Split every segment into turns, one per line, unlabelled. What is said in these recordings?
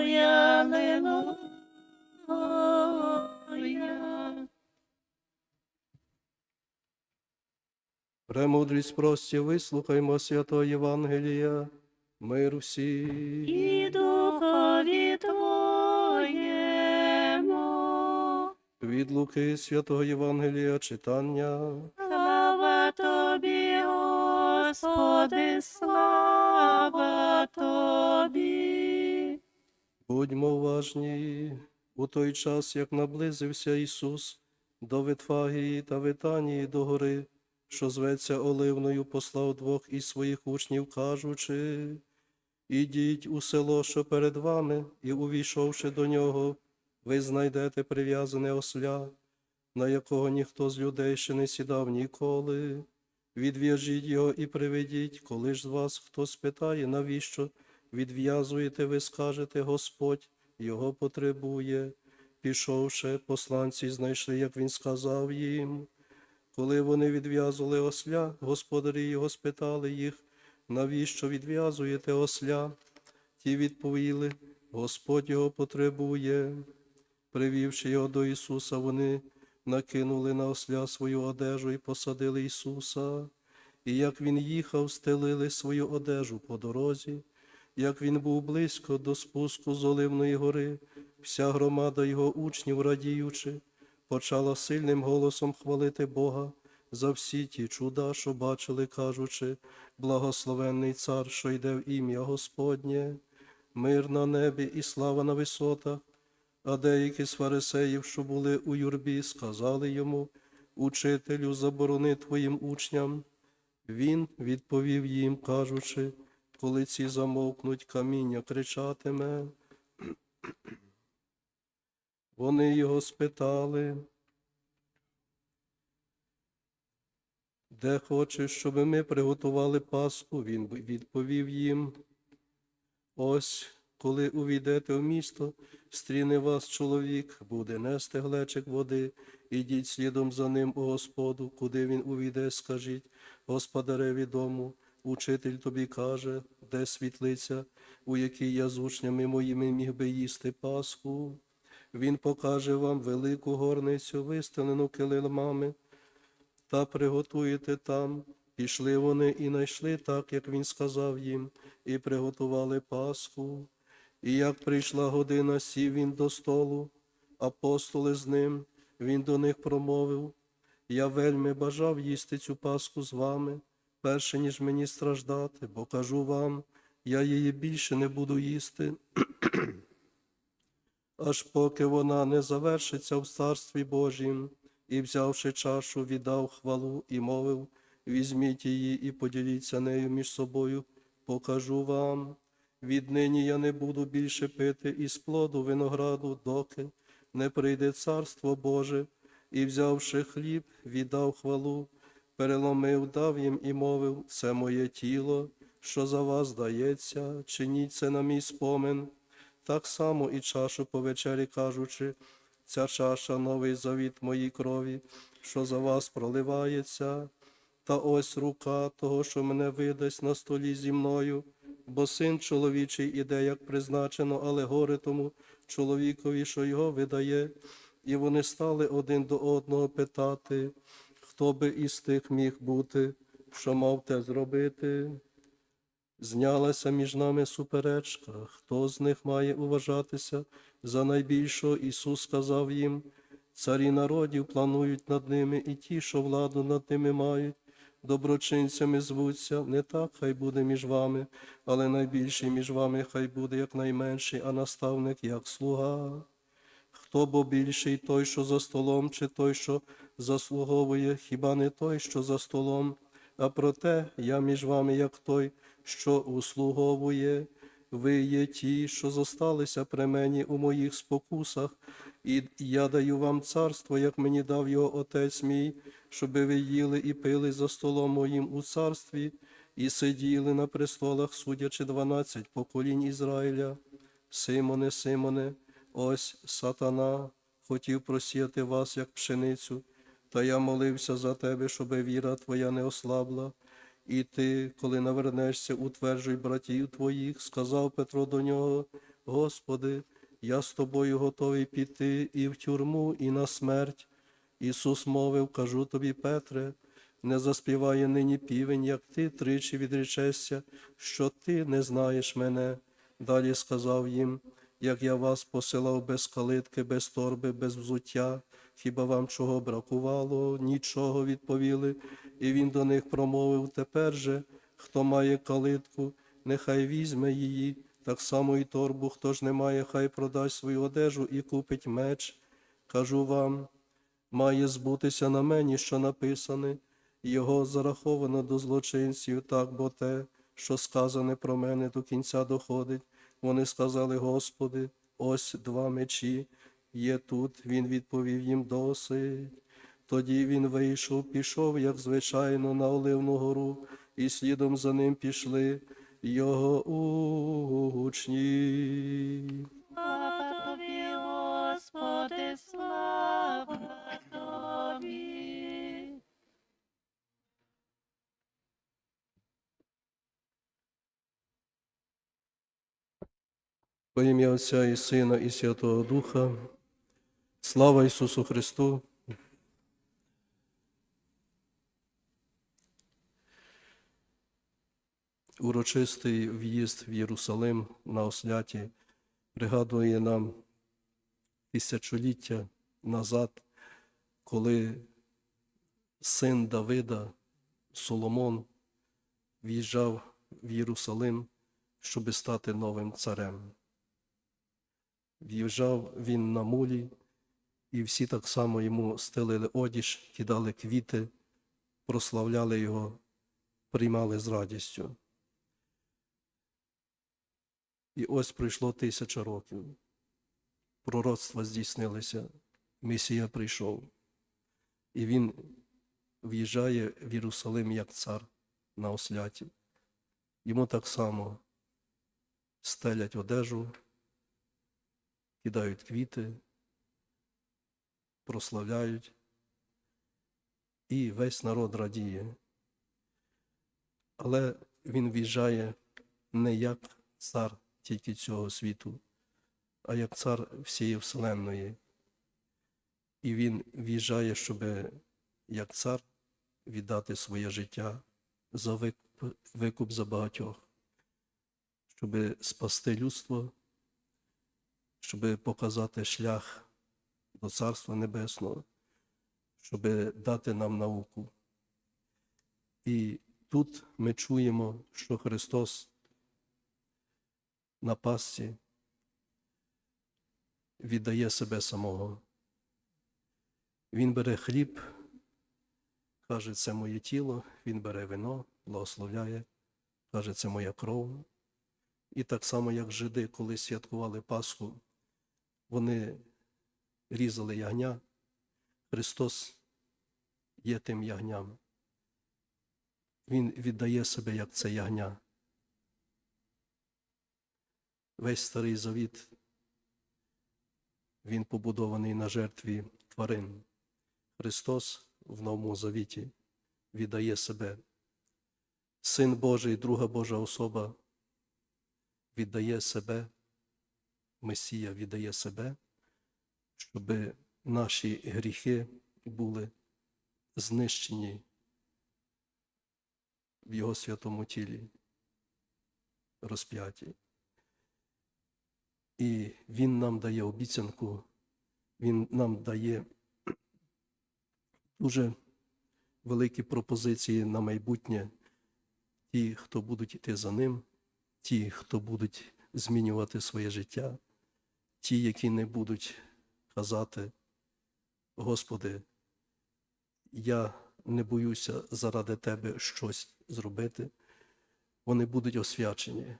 Аллилуйя.
Премудрість прості, вислухаймо святого Євангелія, мир всім.
І духові Твоєму.
Від Луки святого Євангелія читання.
Слава Тобі, Господи, слава Тобі.
Будьмо уважні. У той час, як наблизився Ісус до Витфагії та Витанії до гори, що зветься Оливною, послав двох із своїх учнів, кажучи, Ідіть у село, що перед вами, і, увійшовши до нього, ви знайдете прив'язане осля, на якого ніхто з людей ще не сідав ніколи. Відв'яжіть його і приведіть, коли ж з вас хто спитає, навіщо відв'язуєте, ви скажете, Господь його потребує. Пішовши, посланці знайшли, як він сказав їм. Коли вони відв'язували осля, господарі його спитали їх, навіщо відв'язуєте осля? Ті відповіли, Господь його потребує. Привівши його до Ісуса, вони накинули на осля свою одежу і посадили Ісуса. І як він їхав, стелили свою одежу по дорозі. Як він був близько до спуску з Оливної гори, вся громада його учнів, радіючи, почала сильним голосом хвалити Бога за всі ті чуда, що бачили, кажучи, благословенний цар, що йде в ім'я Господнє, мир на небі і слава на висотах. А деякі з фарисеїв, що були у юрбі, сказали йому, Учителю, заборони твоїм учням. Він відповів їм, кажучи, коли ці замовкнуть, каміння кричатиме. Вони його спитали, де хочеш, щоб ми приготували Пасху, він відповів їм. Ось, коли увійдете в місто, стріне вас чоловік, буде нести глечик води, ідіть слідом за ним у Господу, куди він увійде, скажіть, господареві дому, учитель тобі каже, де світлиця, у якій я з учнями моїми міг би їсти Пасху. Він покаже вам велику горницю, вистелену килимами, та приготуєте там. Пішли вони і найшли так, як він сказав їм, і приготували Пасху. І як прийшла година, сів він до столу, апостоли з ним, він до них промовив, я вельми бажав їсти цю Пасху з вами, перше, ніж мені страждати, бо кажу вам, я її більше не буду їсти, аж поки вона не завершиться в Царстві Божім, і, взявши чашу, віддав хвалу і мовив, візьміть її і поділіться нею між собою, покажу вам. Віднині я не буду більше пити із плоду винограду, доки не прийде царство Боже, і, взявши хліб, віддав хвалу, переломив, дав їм і мовив, це моє тіло, що за вас дається, чиніть це на мій спомин. Так само і чашу по вечері кажучи, ця чаша новий завіт моїй крові, що за вас проливається, та ось рука того, що мене видасть на столі зі мною, бо син чоловічий іде, як призначено, але горе тому чоловікові, що його видає, і вони стали один до одного питати, хто би із тих міг бути, що мав те зробити. Знялася між нами суперечка, хто з них має уважатися за найбільшого, Ісус сказав їм, царі народів планують над ними, і ті, що владу над ними мають, доброчинцями звуться, не так хай буде між вами, але найбільший між вами хай буде як найменший, а наставник як слуга. Хто бо більший той, що за столом, чи той, що заслуговує, хіба не той, що за столом, а проте я між вами, як той, що услуговує, ви є ті, що зосталися при мені у моїх спокусах, і я даю вам царство, як мені дав його отець мій, щоби ви їли і пили за столом моїм у царстві, і сиділи на престолах, судячи дванадцять поколінь Ізраїля. Симоне, Симоне, ось сатана хотів просіяти вас, як пшеницю, та я молився за тебе, щоби віра твоя не ослабла. І ти, коли навернешся, утверджуй братів твоїх, сказав Петро до нього, Господи, я з тобою готовий піти і в тюрму, і на смерть. Ісус мовив, кажу тобі, Петре, не заспіває нині півень, як ти тричі відречешся, що ти не знаєш мене. Далі сказав їм, як я вас посилав без калитки, без торби, без взуття, хіба вам чого бракувало? Нічого відповіли. І він до них промовив тепер же, хто має калитку, нехай візьме її, так само і торбу, хто ж не має, хай продасть свою одежу і купить меч. Кажу вам, має збутися на мені, що написане, його зараховано до злочинців, так бо те, що сказане про мене до кінця доходить. Вони сказали, Господи, ось два мечі є тут. Він відповів їм досить. Тоді він вийшов, пішов, як звичайно, на Оливну гору, і слідом за ним пішли його учні.
Тобі, Господи, слава тобі.
Во ім'я Отця і Сина, і Святого Духа. Слава Ісусу Христу! Урочистий в'їзд в Єрусалим на осляті пригадує нам тисячоліття назад, коли син Давида Соломон в'їжджав в Єрусалим, щоби стати новим царем. В'їжджав він на мулі, і всі так само йому стелили одіж, кидали квіти, прославляли його, приймали з радістю. І ось пройшло тисяча років. Пророцтва здійснилися, Месія прийшов, і він в'їжджає в Єрусалим як цар на осляті. Йому так само стелять одежу, кидають квіти, прославляють, і весь народ радіє. Але він в'їжджає не як цар тільки цього світу, а як цар всієї Вселенної. І він в'їжджає, щоб як цар віддати своє життя за викуп, викуп за багатьох, щоб спасти людство, щоб показати шлях до Царства Небесного, щоб дати нам науку. І тут ми чуємо, що Христос на пасці віддає себе самого. Він бере хліб, каже, це моє тіло, він бере вино, благословляє, каже, це моя кров. І так само, як жиди, коли святкували Пасху, вони різали ягня. Христос є тим ягням. Він віддає себе як це ягня. Весь старий завіт, він побудований на жертві тварин. Христос в новому завіті віддає себе. Син Божий, друга Божа особа, віддає себе, Месія віддає себе, щоб наші гріхи були знищені в Його святому тілі, розп'яті. І Він нам дає обіцянку, Він нам дає дуже великі пропозиції на майбутнє. Ті, хто будуть йти за ним, ті, хто будуть змінювати своє життя, ті, які не будуть казати, Господи, я не боюся заради Тебе щось зробити, вони будуть освячені,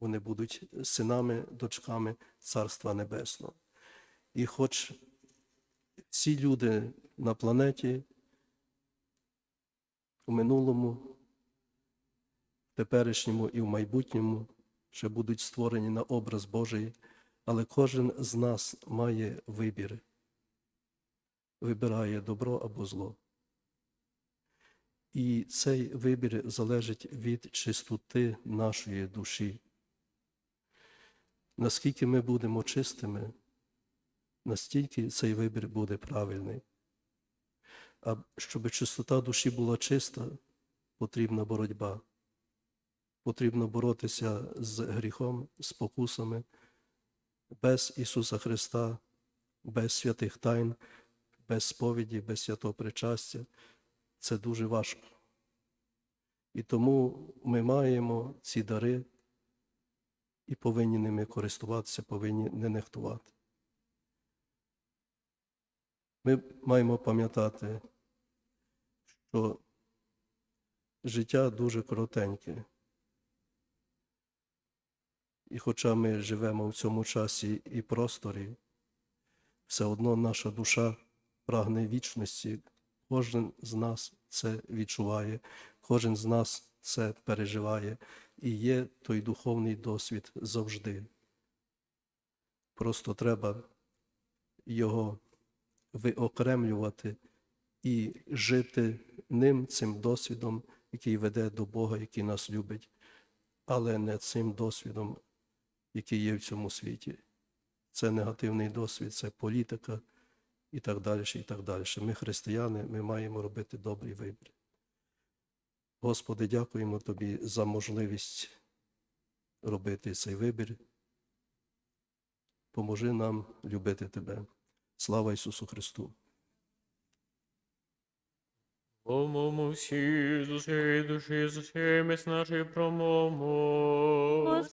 вони будуть синами, дочками Царства Небесного. І хоч всі люди на планеті у минулому, теперішньому і в майбутньому ще будуть створені на образ Божий, але кожен з нас має вибір, вибирає добро або зло. І цей вибір залежить від чистоти нашої душі. наскільки ми будемо чистими, настільки цей вибір буде правильний. А щоб чистота душі була чиста, потрібна боротьба. Потрібно боротися з гріхом, з покусами. Без Ісуса Христа, без святих тайн, без сповіді, без святого причастя. Це дуже важко. І тому ми маємо ці дари і повинні ними користуватися, повинні не нехтувати. Ми маємо пам'ятати, що життя дуже коротеньке. І хоча ми живемо в цьому часі і просторі, все одно наша душа прагне вічності. Кожен з нас це відчуває, кожен з нас це переживає, і є той духовний досвід завжди. Просто треба його виокремлювати і жити ним, цим досвідом, який веде до Бога, який нас любить, але не цим досвідом, який є в цьому світі. Це негативний досвід, це політика і так далі, і так далі. Ми, християни, ми маємо робити добрий вибір. Господи, дякуємо Тобі за можливість робити цей вибір. Поможи нам любити Тебе. Слава Ісусу Христу!
Помому всі усієї душі, з усієї міць нашої промовмо.